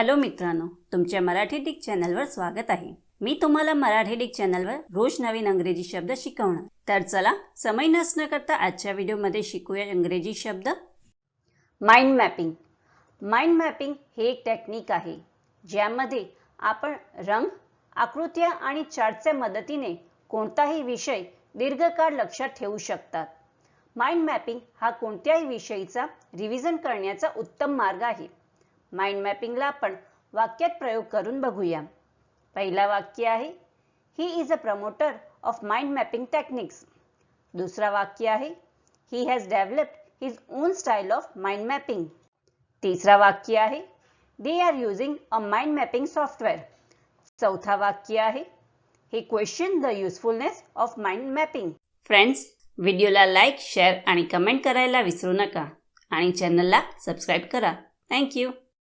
Hello मित्रांनो तुमच्या Marathi Dick चॅनलवर स्वागत आहे. मी तुम्हाला मराठी डिक चॅनलवर रोज नवीन अंग्रेजी शब्द शिकवणार. तर चला समय नसणं करता आजच्या व्हिडिओमध्ये शिकूया इंग्रजी शब्द. माइंड मॅपिंग माइंड मॅपिंग हे एक टेक्निक आहे ज्यामध्ये आपण रंग आकृत्या आणि चार्टच्या मदतीने कोणताही विषय दीर्घकाळ लक्षात ठेवू शकतात. माइंड मॅपिंग हा कोणत्याही विषयीचा रिव्हिजन करण्याचा उत्तम मार्ग आहे. माइंड मॅपिंगला आपण वाक्यात प्रयोग करून बघूया. पहिला वाक्य आहे he is a promoter of mind mapping techniques दुसरा वाक्य आहे he has developed his own style of mind mapping तिसरा वाक्य आहे they are using a mind mapping software चौथा वाक्य आहे he question the usefulness of mind mapping friends व्हिडिओला लाईक शेअर आणि कमेंट करायला विसरू नका. आणि चॅनलला सबस्क्राईब करा. थँक्यू